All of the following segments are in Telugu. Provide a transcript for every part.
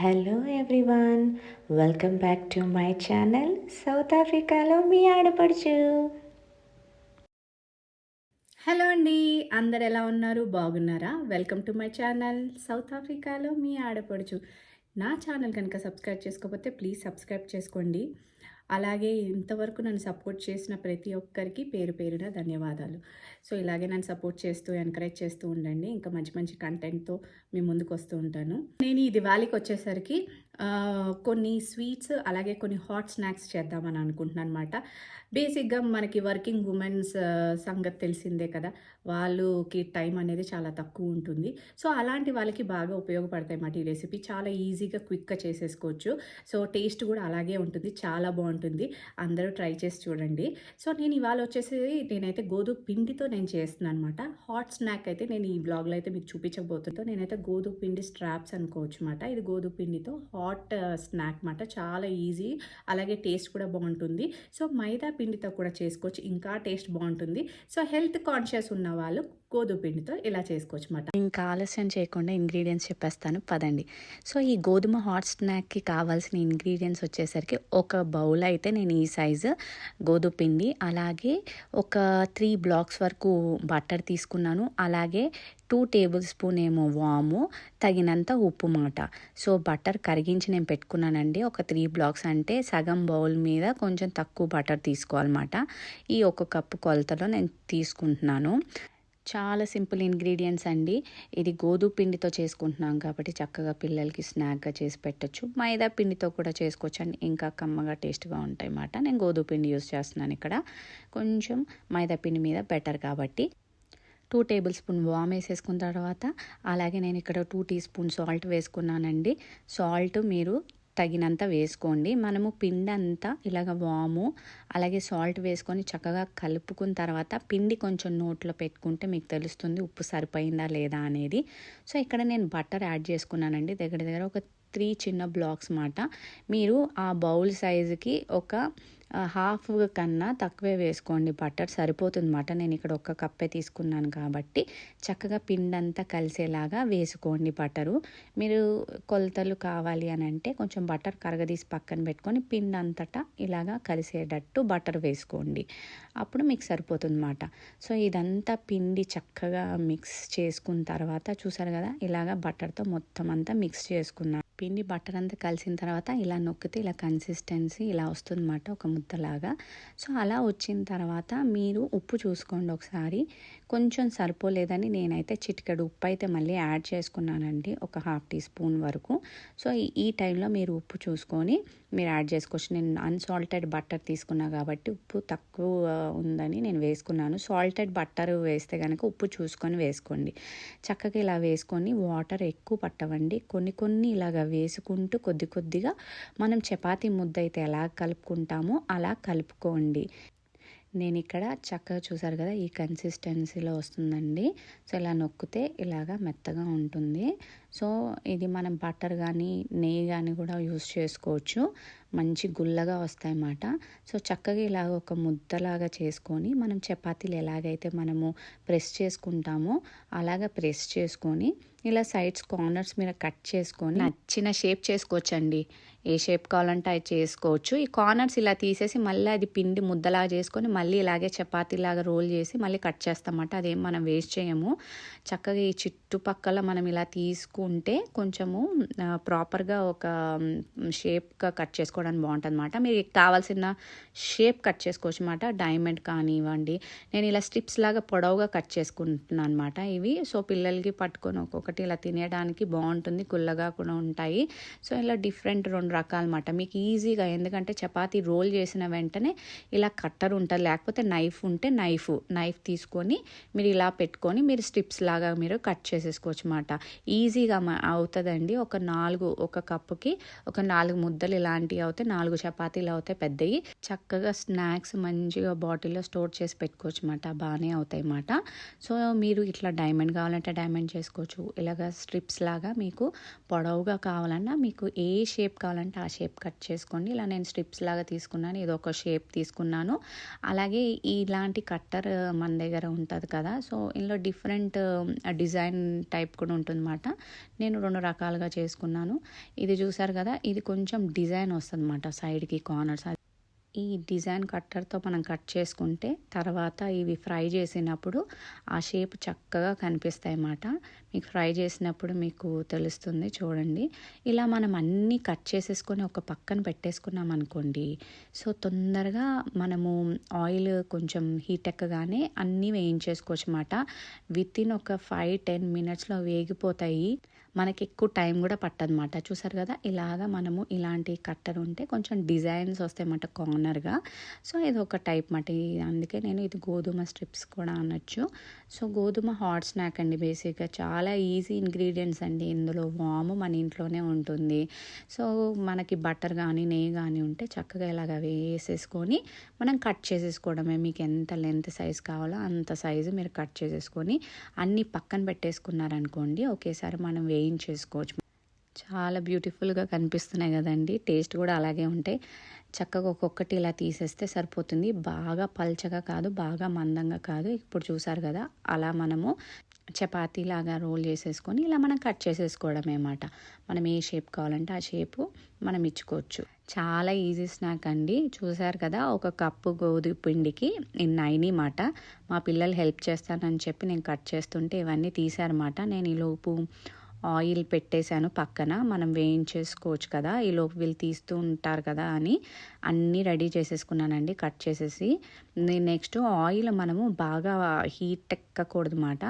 Hello everyone welcome back to my channel south ఆఫ్రికాలో మీ ఆడపడుచు. హలో అండి అందరు ఎలా ఉన్నారు? బాగున్నారా? Welcome to my channel south ఆఫ్రికాలో మీ ఆడపడుచు. నా ఛానల్ కనుక సబ్స్క్రైబ్ చేసుకోకపోతే ప్లీజ్ సబ్స్క్రైబ్ చేసుకోండి. అలాగే ఇంతవరకు నన్ను సపోర్ట్ చేసిన ప్రతి ఒక్కరికి పేరు పేరున ధన్యవాదాలు. సో ఇలాగే నన్ను సపోర్ట్ చేస్తూ ఎంకరేజ్ చేస్తూ ఉండండి. ఇంకా మంచి మంచి కంటెంట్తో మీ ముందుకు వస్తూ ఉంటాను. నేను ఈ దివాళీకి వచ్చేసరికి కొన్ని స్వీట్స్ అలాగే కొన్ని హాట్ స్నాక్స్ చేద్దామని అనుకుంటున్నాను అనమాట బేసిక్గా మనకి వర్కింగ్ ఉమెన్స్ సంగతి తెలిసిందే కదా. వాళ్ళకి టైం అనేది చాలా తక్కువ ఉంటుంది. సో అలాంటి వాళ్ళకి బాగా ఉపయోగపడతాయి అన్నమాట ఈ రెసిపీ చాలా ఈజీగా క్విక్గా చేసేసుకోవచ్చు. సో టేస్ట్ కూడా అలాగే ఉంటుంది. చాలా బాగుంటుంది. అందరూ ట్రై చేసి చూడండి. సో నేను ఇవాళ వచ్చేసి నేనైతే గోధుమ పిండితో నేను చేస్తున్నాను అనమాట హాట్ స్నాక్ అయితే నేను ఈ బ్లాగ్లో అయితే మీకు చూపించబోతుందో నేనైతే గోధుమ పిండి స్ట్రాప్స్ అనుకోవచ్చు అనమాట ఇది గోధుమ పిండితో హాట్ స్నాక్ అనమాట చాలా ఈజీ. అలాగే టేస్ట్ కూడా బాగుంటుంది. సో మైదా పిండితో కూడా చేసుకోవచ్చు. ఇంకా టేస్ట్ బాగుంటుంది. సో హెల్త్ కాన్షియస్ ఉన్న వాళ్ళు గోధుమ పిండితో ఇలా చేసుకోవచ్చు అనమాట ఇంకా ఆలస్యం చేయకుండా ఇంగ్రీడియంట్స్ చెప్పేస్తాను. పదండి. సో ఈ గోధుమ హాట్ స్నాక్కి కావాల్సిన ఇంగ్రీడియంట్స్ వచ్చేసరికి ఒక బౌల్ అయితే నేను ఈ సైజు గోధుమ పిండి అలాగే ఒక త్రీ బ్లాక్స్ వరకు బట్టర్ తీసుకున్నాను. అలాగే టూ టేబుల్ స్పూన్ ఏమో వాము తగినంత ఉప్పు మాట. సో బటర్ కరిగించి నేను పెట్టుకున్నానండి. ఒక త్రీ బ్లాక్స్ అంటే సగం బౌల్ మీద కొంచెం తక్కువ బటర్ తీసుకోవాలన్నమాట. ఈ ఒక కప్పు కొలతలో నేను తీసుకుంటున్నాను. చాలా సింపుల్ ఇంగ్రీడియంట్స్ అండి. ఇది గోధుమ పిండితో చేసుకుంటున్నాం కాబట్టి చక్కగా పిల్లలకి స్నాక్గా చేసి పెట్టచ్చు. మైదా పిండితో కూడా చేసుకోవచ్చు అండి ఇంకా కమ్మగా టేస్ట్గా ఉంటాయి అన్నమాట నేను గోధుమ పిండి యూస్ చేస్తున్నాను ఇక్కడ. కొంచెం మైదా పిండి మీద బెటర్ కాబట్టి టూ టేబుల్ స్పూన్ వామ్ వేసేసుకున్న తర్వాత అలాగే నేను ఇక్కడ టూ టీ స్పూన్ సాల్ట్ వేసుకున్నానండి. సాల్ట్ మీరు తగినంత వేసుకోండి. మనము పిండి అంతా ఇలాగ వాము అలాగే సాల్ట్ వేసుకొని చక్కగా కలుపుకున్న తర్వాత పిండి కొంచెం నోట్లో పెట్టుకుంటే మీకు తెలుస్తుంది ఉప్పు సరిపోయిందా లేదా అనేది. సో ఇక్కడ నేను బటర్ యాడ్ చేసుకున్నానండి. దగ్గర దగ్గర ఒక త్రీ చిన్న బ్లాక్స్ మాట. మీరు ఆ బౌల్ సైజుకి ఒక హాఫ్ కన్నా తక్కువే వేసుకోండి. బటర్ సరిపోతుంది అన్నమాట నేను ఇక్కడ ఒక కప్పే తీసుకున్నాను కాబట్టి చక్కగా పిండి అంతా కలిసేలాగా వేసుకోండి బటరు. మీరు కొలతలు కావాలి అని అంటే కొంచెం బటర్ కరగదీసి పక్కన పెట్టుకొని పిండి అంతటా ఇలాగా కలిసేటట్టు బటర్ వేసుకోండి. అప్పుడు మీకు సరిపోతుంది అన్నమాట సో ఇదంతా పిండి చక్కగా మిక్స్ చేసుకున్న తర్వాత చూసారు కదా ఇలాగా బటర్తో మొత్తం అంతా మిక్స్ చేసుకున్నాను పిండి బట్టర్ అంతా కలిసిన తర్వాత ఇలా నొక్కితే ఇలా కన్సిస్టెన్సీ ఇలా వస్తుందన్నమాట ఒక ముద్దలాగా. సో అలా వచ్చిన తర్వాత మీరు ఉప్పు చూసుకోండి ఒకసారి. కొంచెం సరిపోలేదని నేనైతే చిటికెడు ఉప్పు అయితే మళ్ళీ యాడ్ చేసుకున్నానండి ఒక హాఫ్ టీ స్పూన్ వరకు. సో ఈ- టైంలో మీరు ఉప్పు చూసుకొని మీరు యాడ్ చేసుకోవచ్చు. నేను అన్సాల్టెడ్ బట్టర్ తీసుకున్నా కాబట్టి ఉప్పు తక్కువ ఉందని నేను వేసుకున్నాను. సాల్టెడ్ బట్టర్ వేస్తే కనుక ఉప్పు చూసుకొని వేసుకోండి. చక్కగా ఇలా వేసుకొని వాటర్ ఎక్కువ పట్టవండి. కొన్ని కొన్ని ఇలాగ వేసుకుంటూ కొద్ది కొద్దిగా మనం చపాతీ ముద్ద అయితే ఎలా కలుపుకుంటామో అలా కలుపుకోండి. నేను ఇక్కడ చక్కగా చూసారు కదా ఈ కన్సిస్టెన్సీలో వస్తుందండి. సో ఇలా నొక్కితే ఇలాగా మెత్తగా ఉంటుంది. సో ఇది మనం బటర్ కానీ నెయ్యి కానీ కూడా యూస్ చేసుకోవచ్చు. మంచి గుల్లగా వస్తాయన్నమాట. సో చక్కగా ఇలాగ ఒక ముద్దలాగా చేసుకొని మనం చపాతీలు ఎలాగైతే మనము ప్రెస్ చేసుకుంటామో అలాగ ప్రెస్ చేసుకొని ఇలా సైడ్స్ కార్నర్స్ మీద కట్ చేసుకొని నచ్చిన షేప్ చేసుకోవచ్చండి. ఏ షేప్ కావాలంటే అది చేసుకోవచ్చు. ఈ కార్నర్స్ ఇలా తీసేసి మళ్ళీ అది పిండి ముద్దలాగా చేసుకొని మళ్ళీ ఇలాగే చపాతీలాగా రోల్ చేసి మళ్ళీ కట్ చేస్తామన్నమాట. అదేం మనం వేస్ట్ చేయము. చక్కగా ఈ చుట్టుపక్కల మనం ఇలా తీసుకుంటే కొంచెము ప్రాపర్గా ఒక షేప్గా కట్ చేసుకోవడానికి బాగుంటుంది అనమాట మీరు కావాల్సిన షేప్ కట్ చేసుకోవచ్చు అనమాట డైమండ్ కానివ్వండి. నేను ఇలా స్ట్రిప్స్ లాగా పొడవుగా కట్ చేసుకుంటున్నాను అనమాట ఇవి. సో పిల్లలకి పట్టుకొని ఒక్కొక్కటి ఇలా తినేయడానికి బాగుంటుంది. గుల్లగా కూడా ఉంటాయి. సో ఇలా డిఫరెంట్ రెండు రకాలన్నమాట. మీకు ఈజీగా ఎందుకంటే చపాతీ రోల్ చేసిన వెంటనే ఇలా కట్టర్ ఉంటుంది లేకపోతే నైఫ్ ఉంటే నైఫ్. నైఫ్ తీసుకొని మీరు ఇలా పెట్టుకొని మీరు స్ట్రిప్స్ లాగా మీరు కట్ చేసేసుకోవచ్చు అనమాట ఈజీగా అవుతుందండి. ఒక నాలుగు ఒక కప్పుకి ఒక నాలుగు ముద్దలు ఇలాంటివి అవుతాయి నాలుగు చపాతీలు అవుతాయి పెద్దవి చక్కగా స్నాక్స్ మంచిగా బాటిల్లో స్టోర్ చేసి పెట్టుకోవచ్చు అనమాట బాగానే అవుతాయి అన్నమాట సో మీరు ఇట్లా డైమండ్ కావాలంటే డైమండ్ చేసుకోవచ్చు. ఇలాగ స్ట్రిప్స్ లాగా మీకు పొడవుగా కావాలన్నా మీకు ఏ షేప్ కావాలంటే ఆ షేప్ కట్ చేసుకోండి. ఇలా నేను స్ట్రిప్స్ లాగా తీసుకున్నాను. ఇది ఒక షేప్ తీసుకున్నాను. అలాగే ఇలాంటి కట్టర్ మన దగ్గర ఉంటుంది కదా సో ఇందులో డిఫరెంట్ డిజైన్ టైప్ కూడా ఉంటుందన్నమాట. నేను రెండు రకాలుగా చేసుకున్నాను. ఇది చూసారు కదా ఇది కొంచెం డిజైన్ వస్తుంది అన్నమాట సైడ్కి కార్నర్స్ ఈ డిజైన్ కట్టర్తో మనం కట్ చేసుకుంటే తర్వాత ఇవి ఫ్రై చేసినప్పుడు ఆ షేప్ చక్కగా కనిపిస్తాయి అన్నమాట మీకు ఫ్రై చేసినప్పుడు మీకు తెలుస్తుంది చూడండి. ఇలా మనం అన్నీ కట్ చేసేసుకొని ఒక పక్కన పెట్టేసుకున్నాం అనుకోండి. సో తొందరగా మనము ఆయిల్ కొంచెం హీట్ ఎక్కగానే అన్నీ వేయించేసుకోవచ్చు అన్నమాట విత్ ఇన్ ఒక ఫైవ్ టెన్ మినిట్స్లో వేగిపోతాయి. మనకి ఎక్కువ టైం కూడా పట్టదనమాట చూసారు కదా? ఇలాగా మనము ఇలాంటి కట్టర్ ఉంటే కొంచెం డిజైన్స్ వస్తాయన్నమాట కార్నర్గా. సో ఇది ఒక టైప్ మాట అందుకే నేను ఇది గోధుమ స్ట్రిప్స్ కూడా అనొచ్చు. సో గోధుమ హాట్ స్నాక్ అండి బేసిక్గా. చాలా ఈజీ ఇంగ్రీడియంట్స్ అండి. ఇందులో వాము మన ఇంట్లోనే ఉంటుంది. సో మనకి బటర్ కానీ నెయ్యి కానీ ఉంటే చక్కగా ఇలాగ వేసేసుకొని మనం కట్ చేసేసుకోవడమే. మీకు ఎంత లెంత్ సైజ్ కావాలో అంత సైజు మీరు కట్ చేసేసుకొని అన్నీ పక్కన పెట్టేసుకున్నారనుకోండి ఒకేసారి మనం వేయించేసుకోవచ్చు చాలా బ్యూటిఫుల్గా కనిపిస్తున్నాయి కదండి. టేస్ట్ కూడా అలాగే ఉంటాయి. చక్కగా ఒక్కొక్కటి ఇలా తీసేస్తే సరిపోతుంది. బాగా పల్చగా కాదు బాగా మందంగా కాదు. ఇప్పుడు చూసారు కదా అలా మనము చపాతీ లాగా రోల్ చేసేసుకొని ఇలా మనం కట్ చేసేసుకోవడమే అన్నమాట. మనం ఏ షేప్ కావాలంటే ఆ షేపు మనం ఇచ్చుకోవచ్చు. చాలా ఈజీ స్నాక్ అండి. చూసారు కదా ఒక కప్పు గోధుమ పిండికి నైని మాట మా పిల్లలు హెల్ప్ చేస్తానని చెప్పి నేను కట్ చేస్తుంటే ఇవన్నీ తీసారన్నమాట నేను ఈ లోపు ఆయిల్ పెట్టేశాను పక్కన. మనం వేయించేసుకోవచ్చు కదా ఈ లోపు వీళ్ళు తీస్తూ ఉంటారు కదా అని. అన్నీ రెడీ చేసేసుకున్నానండి కట్ చేసేసి. నెక్స్ట్ ఆయిల్ మనము బాగా హీట్ ఎక్కకూడదు అన్నమాట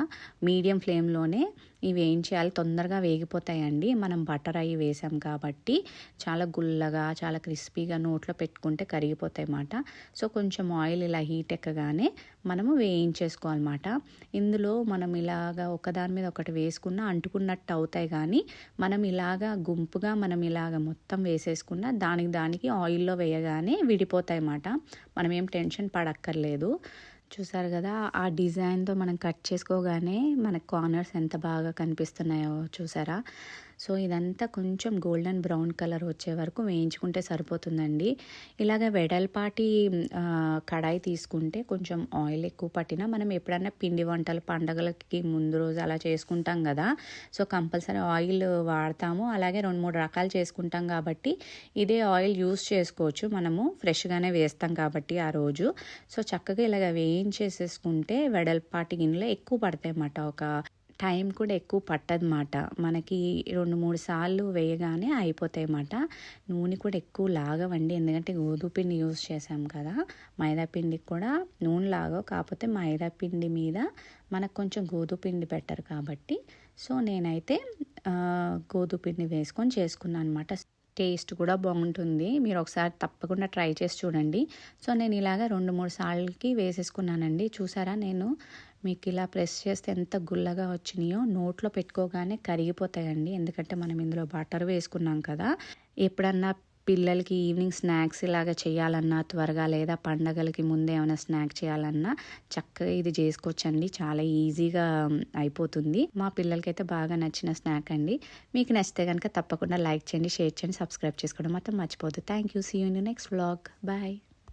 మీడియం ఫ్లేమ్లోనే ఇవి వేయించేయాలి తొందరగా వేగిపోతాయండి. మనం బటర్ అవి వేసాం కాబట్టి చాలా గుల్లగా చాలా క్రిస్పీగా నోట్లో పెట్టుకుంటే కరిగిపోతాయి అన్నమాట సో కొంచెం ఆయిల్ ఇలా హీట్ ఎక్కగానే మనము వేయించేసుకోవాలన్నమాట ఇందులో మనం ఇలాగా ఒకదాని మీద ఒకటి వేసుకున్న అంటుకున్నట్టు అవుతాయి కానీ మనం ఇలాగా గుంపుగా మనం ఇలాగ మొత్తం వేసేసుకున్న దానికి దానికి ఆయిల్లో కానీ విడిపోతాయి అన్నమాట మనం ఏం టెన్షన్ పడక్కర్లేదు. చూసారు కదా ఆ డిజైన్తో మనం కట్ చేసుకోగానే మనకు కార్నర్స్ ఎంత బాగా కనిపిస్తున్నాయో చూసారా? సో ఇదంతా కొంచెం గోల్డెన్ బ్రౌన్ కలర్ వచ్చే వరకు వేయించుకుంటే సరిపోతుందండి. ఇలాగ వెడల్పాటి కడాయి తీసుకుంటే కొంచెం ఆయిల్ ఎక్కువ పట్టినా మనం ఎప్పుడైనా పిండి వంటలు పండగలకి ముందు రోజు అలా చేసుకుంటాం కదా. సో కంపల్సరీ ఆయిల్ వాడతాము. అలాగే రెండు మూడు రకాలు చేసుకుంటాం కాబట్టి ఇదే ఆయిల్ యూస్ చేసుకోవచ్చు. మనము ఫ్రెష్గానే వేస్తాం కాబట్టి ఆ రోజు. సో చక్కగా ఇలాగ వేయించేసేసుకుంటే వెడల్పాటి గిన్నెలో ఎక్కువ పడతాయి అన్నమాట ఒక టైం కూడా ఎక్కువ పట్టదన్నమాట. మనకి రెండు మూడు సార్లు వేయగానే అయిపోతాయి అన్నమాట నూనె కూడా ఎక్కువ లాగవండి. ఎందుకంటే గోధుమ పిండి యూస్ చేసాం కదా. మైదా పిండికి కూడా నూనె లాగవు. కాకపోతే మైదా పిండి మీద మనకు కొంచెం గోధుమ పిండి పెట్టరు కాబట్టి. సో నేనైతే గోధుమ పిండి వేసుకొని చేసుకున్నాను అనమాట టేస్ట్ కూడా బాగుంటుంది. మీరు ఒకసారి తప్పకుండా ట్రై చేసి చూడండి. సో నేను ఇలాగ రెండు మూడు సార్లకి వేసేసుకున్నానండి. చూసారా నేను? మీకు ఇలా ప్రెస్ చేస్తే ఎంత గుల్లగా వచ్చినాయో నోట్లో పెట్టుకోగానే కరిగిపోతాయండి. ఎందుకంటే మనం ఇందులో బటర్ వేసుకున్నాం కదా. ఎప్పుడన్నా పిల్లలకి ఈవినింగ్ స్నాక్స్ ఇలాగ చేయాలన్నా త్వరగా లేదా పండగలకి ముందే ఏమైనా స్నాక్ చేయాలన్నా చక్కగా ఇది చేసుకోవచ్చండి. చాలా ఈజీగా అయిపోతుంది. మా పిల్లలకైతే బాగా నచ్చిన స్నాక్ అండి. మీకు నచ్చితే కనుక తప్పకుండా లైక్ చేయండి షేర్ చేయండి సబ్స్క్రైబ్ చేసుకోవడం మాత్రం మర్చిపోద్దు thank you. See you next vlog bye